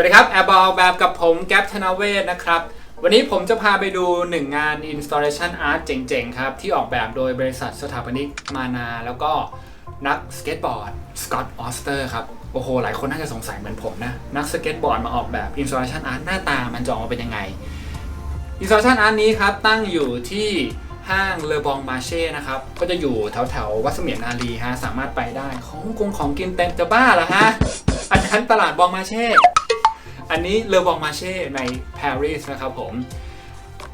วัสดีครับ แอร์บอลแบบกับผมแก๊ปธนเวศนะครับ วันนี้ผมจะพาไปดู1งงาน Installation Art เจ๋งๆ ครับ ที่ออกแบบโดยบริษัทสถาปนิกมานา แล้วก็นักสเก็ตบอร์ดสกอตต์ออสเตอร์ครับ โอ้โห หลายคนน่าจะสงสัยเหมือนผมนะ นักสเก็ตบอร์ดมาออกแบบ Installation Art หน้าตามันจะออกมาเป็นยังไง Installation Art นี้ครับ ตั้งอยู่ที่ห้างเลอบองมาเช่นะครับ ก็จะอยู่แถวแถวๆวัดเสมียนนารีฮะ สามารถไปได้ ของกงของกินเต็มจะบ้าเหรอฮะ อันนั้นตลาดบองมาเช่ อันนี้เลอบองมาเช่ในปารีสนะครับผม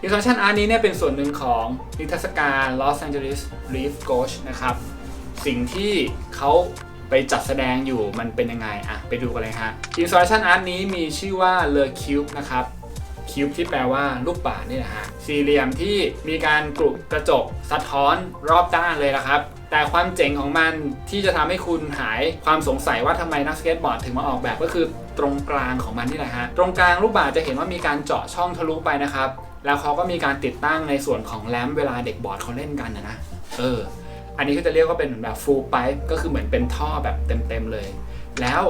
Installation Art นี้เนี่ยเป็นส่วนหนึ่งของนิทรรศการ Los Angeles Reef Gauge นะครับ สิ่งที่เขาไปจัดแสดงอยู่มันเป็นยังไง อะ ไปดูกันเลยฮะ Installation Art นี้มีชื่อว่า Le Cube นะครับ คิวบ์ที่แปลว่าลูกบาศนี่แหละฮะสี่เหลี่ยมที่มีการกรุกระจกสะท้อนรอบด้านเลยละครับ แต่ความเจ๋งของมันที่จะทำให้คุณหายความสงสัยว่าทำไมนักสเก็ตบอร์ดถึงมาออกแบบก็คือตรงกลางของมันนี่แหละฮะตรงกลางลูกบาศจะเห็นว่ามีการเจาะช่องทะลุไปนะครับแล้วเขาก็มีการติดตั้งในส่วนของแรมเวลาเด็กบอร์ดเขาเล่นกันนะนะเอออันนี้ก็จะเรียกว่าเป็นแบบ full pipe ก็คือเหมือนเป็นท่อแบบเต็มๆเลย แล้ว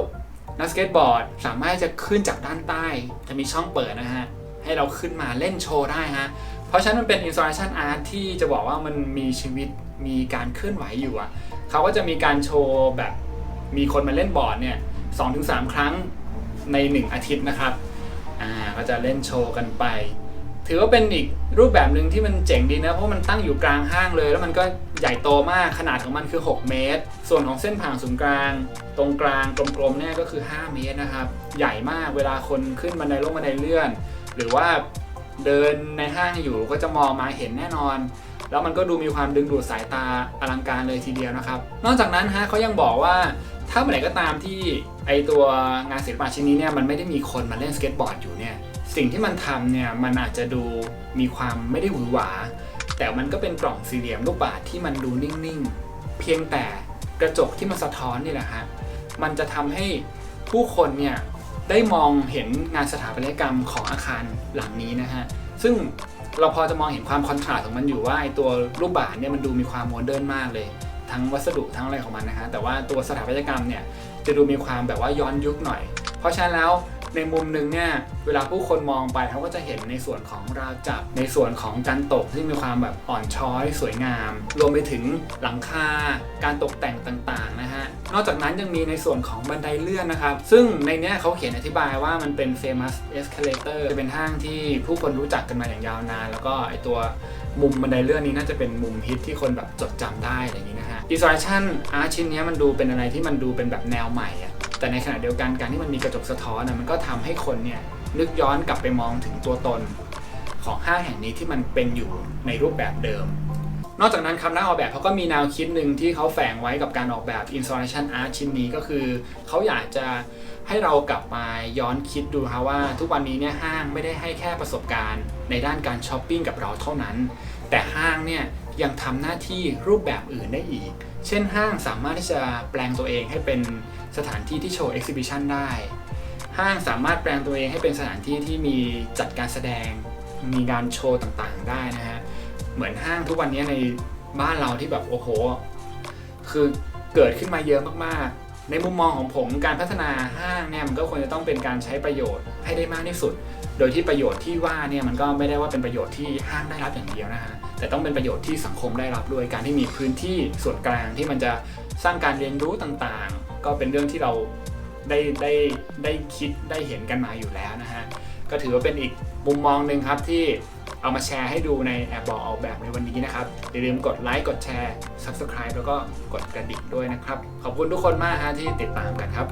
นักสเก็ตบอร์ดสามารถจะขึ้นจากด้านใต้ จะมีช่องเปิดนะฮะ ให้เราขึ้นมาเล่นโชว์ได้ฮะ เพราะฉะนั้นมันเป็น installation art ที่จะบอกว่ามันมีชีวิตมีการเคลื่อนไหวอยู่อะเขาก็จะมีการโชว์แบบมีคนมาเล่นบอร์ดเนี่ยสองถึงสามครั้งใน 1 อาทิตย์นะครับ อ่า ก็จะเล่นโชว์กันไป ถือว่าเป็นอีกรูปแบบหนึ่งที่มันเจ๋งดีนะ เพราะมันตั้งอยู่กลางห้างเลย แล้วมันก็ใหญ่โตมาก ขนาดของมันคือ 6 เมตร ส่วนของเส้นผ่านศูนย์กลาง ตรงกลางกลมๆเนี่ยก็คือ 5 เมตรนะครับ ใหญ่มาก เวลาคนขึ้นบันไดลงบันไดเลื่อน หรือว่าเดินในห้างอยู่ก็จะมองมาเห็นแน่นอน แล้วมันก็ดูมีความดึงดูดสายตาอลังการเลยทีเดียวนะครับ นอกจากนั้นฮะเขายังบอกว่าถ้าเมื่อไหร่ก็ตามที่ไอตัวงานศิลปะชิ้นนี้เนี่ยมันไม่ได้มีคนมาเล่นสเก็ตบอร์ดอยู่เนี่ยสิ่งที่มันทำเนี่ยมันอาจจะดูมีความไม่ได้หวือหวา แต่มันก็เป็นกล่องสี่เหลี่ยมลูกบาศก์ที่มันดูนิ่งๆ เพียงแต่กระจกที่มันสะท้อนนี่แหละฮะมันจะทำให้ผู้คนเนี่ย ได้มองเห็นงานสถาปัตยกรรมของอาคารหลังนี้นะฮะ ซึ่งเราพอจะมองเห็นความคอนทราสต์ของมันอยู่ว่าไอตัวรูปบาทเนี่ยมันดูมีความโมเดิร์นมากเลย ทั้งวัสดุทั้งอะไรของมันนะฮะ แต่ว่าตัวสถาปัตยกรรมเนี่ยจะดูมีความแบบว่าย้อนยุคหน่อย เพราะฉะนั้นแล้ว ในมุมหนึ่งเนี่ยเวลาผู้คนมองไปเขาก็จะเห็นในส่วนของราวจับในส่วนของการตกที่มีความแบบอ่อนช้อยสวยงาม รวมไปถึงหลังคาการตกแต่งต่างๆนะฮะนอกจากนั้นยังมีในส่วนของบันไดเลื่อนนะครับ ซึ่งในเนี้ยเขาเขียนอธิบายว่ามันเป็น famous escalator จะเป็นห้างที่ผู้คนรู้จักกันมาอย่างยาวนาน แล้วก็ไอตัวมุมบันไดเลื่อนนี้น่าจะเป็นมุมฮิตที่คนแบบจดจำได้อะไรอย่างนี้นะฮะ installation art ชิ้นนี้มันดูเป็นอะไรที่มันดูเป็นแบบแนวใหม่อะ แต่ในขณะเดียวกันการที่มันมีกระจกสะท้อนมันก็ทำให้คนเนี่ยนึกย้อนกลับไปมองถึงตัวตนของห้างแห่งนี้ที่มันเป็นอยู่ในรูปแบบเดิม นอกจากนั้นครับนักออกแบบเขาก็มีแนวคิดหนึ่งที่เขาแฝงไว้กับการออกแบบ installation art ชิ้นนี้ก็คือ เขาอยากจะให้เรากลับมาย้อนคิดดูครับว่าทุกวันนี้เนี่ยห้างไม่ได้ให้แค่ประสบการณ์ ในด้านการช้อปปิ้งกับเราเท่านั้น แต่ห้างเนี่ยยังทำหน้าที่รูปแบบอื่นได้อีก เช่นห้างสามารถที่จะแปลงตัวเองให้เป็นสถานที่ที่โชว์ exhibition ได้ ห้างสามารถแปลงตัวเองให้เป็นสถานที่ที่มีจัดการแสดง มีการโชว์ต่างๆได้นะฮะ เหมือนห้างทุกวันนี้ในบ้านเราที่แบบโอ้โห คือเกิดขึ้นมาเยอะมากๆ ในมุมมองของผมการพัฒนาห้างเนี่ยมันก็ควรจะต้องเป็นการใช้ประโยชน์ให้ได้มากที่สุด โดยที่ประโยชน์ที่ว่าเนี่ยมันก็ไม่ได้ว่าเป็นประโยชน์ที่ห้างได้รับอย่างเดียวนะฮะแต่ต้องเป็นประโยชน์ที่สังคมได้รับด้วยการที่มีพื้นที่ส่วนกลางที่มันจะสร้างการเรียนรู้ต่างๆ ก็เป็นเรื่องที่เราได้ได้ได้คิดได้เห็นกันมาอยู่แล้วนะฮะก็ถือว่าเป็นอีกมุมมองหนึ่งครับที่เอามาแชร์ให้ดูในแอบบอกออกแบบในวันนี้นะครับ อย่าลืมกดไลค์กดแชร์ Subscribe แล้วก็กดกระดิ่งด้วยนะครับ ขอบคุณทุกคนมากฮะที่ติดตามกันครับ